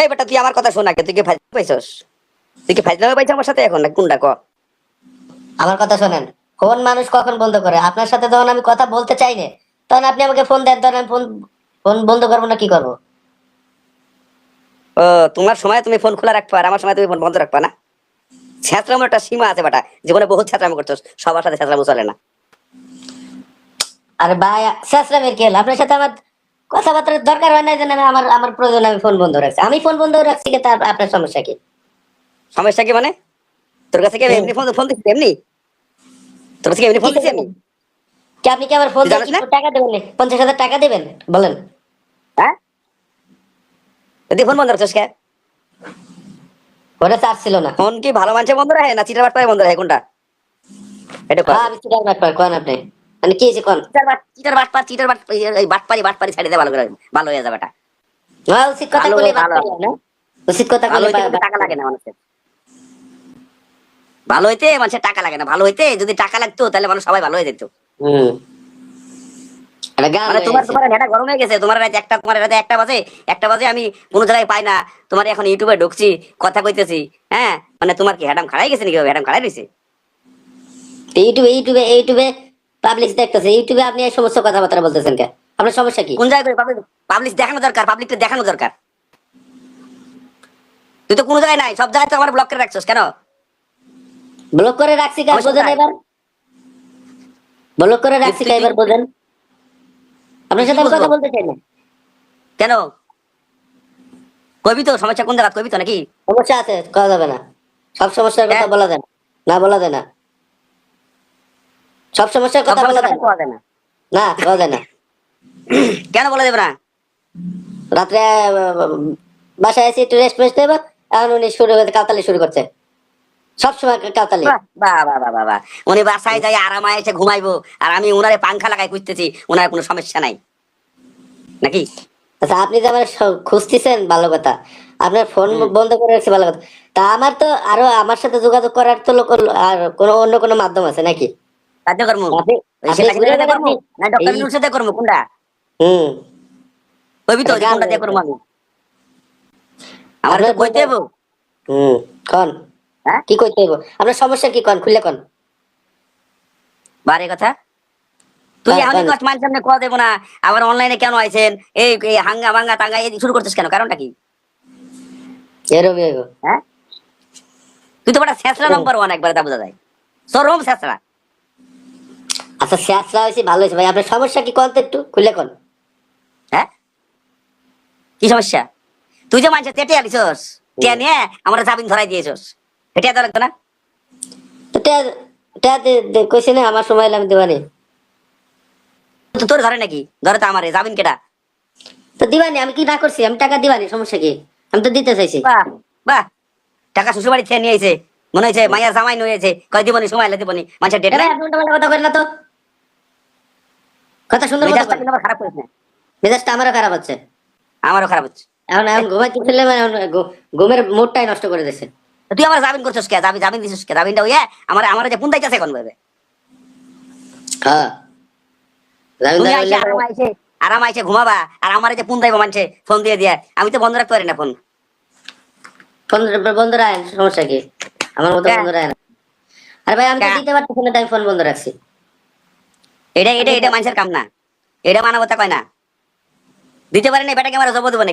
এই বেটা তুই আমার কথা শোন তুই কি পাইছস? তুই কি পাইছ আমার সাথে এখন না কোনটা ক? আমার কথা শোনেন ফোন মানুষ কখন বন্ধ করে? আপনার সাথে যখন আমি কথা বলতে চাই না তখন আপনি আমাকে ফোন দেন তখন আমি ফোন ফোন বন্ধ করব না কি করব? ও তোমার সময় তুমি ফোন খোলা রাখবা আর আমার সময় তুমি ফোন বন্ধ রাখবা না? ছ্যাঁচড়ামোর একটা সীমা আছে বেটা জীবনে বহুত ছ্যাঁচড়ামো করছস সবার সাথে ছ্যাঁচড়ামো চলে না। আরে ভাই শেষরামের কেল আপনার সাথে আমার কথাবার্তার দরকার হয় না যে আমার আমার প্রয়োজন আমি ফোন বন্ধ রাখছি। আমি ফোন বন্ধ রাখছি কি তার আপনার সমস্যা কি? সমস্যা কি মানে? তোর কাছে কি এমনি ফোন ফোন দিচ্ছি এমনি? তোর কাছে কি এমনি ফোন দিচ্ছি আমি? কি আপনি কি আমার ফোন টাকা দেবেন নি? পঞ্চাশ হাজার টাকা দেবেন? বলেন। হ্যাঁ? তুই ফোন বন্ধ রাখছস কে? ওটা চার্জ ছিল না। ফোন কি ভালো মানুষে বন্ধ রাখে না? চিটার বাট পায়ে বন্ধ রাখে কোনটা? এটা হ্যাঁ আমি চিটার বাট কোন আপনি। মানে কি হয়েছে কোন চিটার বাট চিটার বাট পার চিটার বাট এই বাট পারি বাট পারি ছাড়ি দে ভালো করে ভালো হয়ে যাবে এটা। হ্যাঁ উচিত কথা বলে ভালো। না? উচিত কথা বলে টাকা লাগে না মানুষের। ভালো হইতে মানুষের টাকা লাগে না। ভালো হইতে যদি টাকা লাগতো তাহলে মানুষ সবাই ভালো হয়ে যেত। মানে তোমার তোমার গরম হয়ে গেছে তোমার রাতে একটা তোমার রাতে একটা বাজে একটা বাজে আমি কোনো জায়গায় পাই না। তোমার এখন ইউটিউবে ঢুকছি কথা কইতেছি হ্যাঁ? মানে তোমার কি হ্যাডাম খাড়াই গেছে নাকি? হ্যাডাম খাড়াই রয়েছে ইউটিউবে ইউটিউবে ইউটিউবে পাবলিক দেখতেছে ইউটিউবে আপনি এই সমস্ত কথাবার্তা বলতেছেন কে? আপনার সমস্যা কি? কোন জায়গায় পাবলিক দেখানো দরকার পাবলিককে দেখানো দরকার। তুই তো কোনো জায়গায় নাই সব জায়গায় তো আমার ব্লক করে রাখছস কেন? ব্লক করে রাখছি কাজ বোঝেন এবার। ব্লক করে রাখছি তুই- এবার বোঝেন? আপনার সাথে আমি কথা বলতে চাই না। কেন? কবি তো? সমস্যা কোন জায়গা কবি তো নাকি? সমস্যা আছে করা যাবে না। সব সমস্যার কথা হ্যাঁ। বলা যায় না। না বলা যায় না। সব সমস্যার কথা বলা যায় না। বলা যায় না। কেন বলে দেবে না? রাত্রে বাসায় এসে একটু রেস্ট ফেস্ট দেবো এখন উনি শুরু করতে কাতালি শুরু করছে। সবসময় কাতালি। উনি বাসায় যাই আরামে এসে ঘুমাইবো আর আমি উনারে পাংখা লাগাই খুঁজতেছি উনার কোনো সমস্যা নাই। নাকি? আচ্ছা আপনি যে আমার খুঁজতেছেন ভালো কথা। আপনার ফোন বন্ধ করে রাখছে ভালো কথা। তা আমার তো আরও আমার সাথে যোগাযোগ করার তো লোক আর কোনো অন্য কোনো মাধ্যম আছে নাকি? ওই করব? না ডক্টর ইউনুসের সাথে করব কোনটা? হুম। কবি তো কোনটা দিয়ে। করব আমি আমার তো কইতে হুম কন। হ্যাঁ? কি করতে হইব? আপনার সমস্যা কি কন? খুললে কন। বারে কথা। তুই হ্যাঁ, আমি। কষ্ট মানুষ সামনে কোয়া দেবো না। আবার অনলাইনে কেন আইছেন? এই এই হাঙ্গা ভাঙ্গা টাঙ্গা এই শুরু করছিস কেন? কারণটা কি? হ্যাঁ? তুই তো বড় শেষরা নম্বর ওয়ান একবারে তা বোঝা যায়। সরম শেষরা। আচ্ছা শেষরা হয়েছে ভালো হয়েছে। ভাই আপনার সমস্যা কি কন তো একটু? খুলে কন। হ্যাঁ? কি সমস্যা? তুই যে মানুষের তেটে আলিছস টিয়া নিয়ে আমরা জামিন ধরাই দিয়েছস এটা তো লাগতো না? তো কইছে না আমার সময় আমি দেবানি তোর ধরে নাকি? ধরে তো আমারে জামিন কেটা তো দিবানি আমি কি না করছি? আমি টাকা দিবানি সমস্যা কি? আমি তো দিতে চাইছি। বাহ বাহ। টাকা শ্বশুর বাড়ি খেয়ে নিয়েছে মনে হয়েছে মায়ের জামাই নিয়েছে কয় দিবনি সময় দিবনি? মানুষের ডেট কথা করেন না তো। কথা সুন্দর মেজাজটা কিন্তু আবার খারাপ না মেজাজটা আমারও খারাপ হচ্ছে। আমারও খারাপ হচ্ছে। এখন এখন ঘুমাই কি ফেললে মানে ঘুমের মুডটাই নষ্ট করে দিচ্ছে তো তুই আমার জামিন করছিস কে? জামিন জামিন দিছিস কে? জামিনটা ওই আমার আমার যে পুন্দাই চাষে এখন ভাবে। হ্যাঁ। আরাম আইসে ঘুমাবা। আর আমার যে পুন্দাইবো মানছে ফোন দিয়ে দিয়া। আমি তো বন্ধ রাখতে পারি না ফোন। ফোন বন্ধ রাখেন সমস্যা কি? আমার মতো। বন্ধ রাখেন। আরে ভাই আমি। দিতে পারতেছি না তাই ফোন বন্ধ রাখছি। এটা এটা এটা মানুষের কাম না। এটা মানবতা কয় না। দিতে পারেন না বেটাকে আমার জব দেবো নাকি?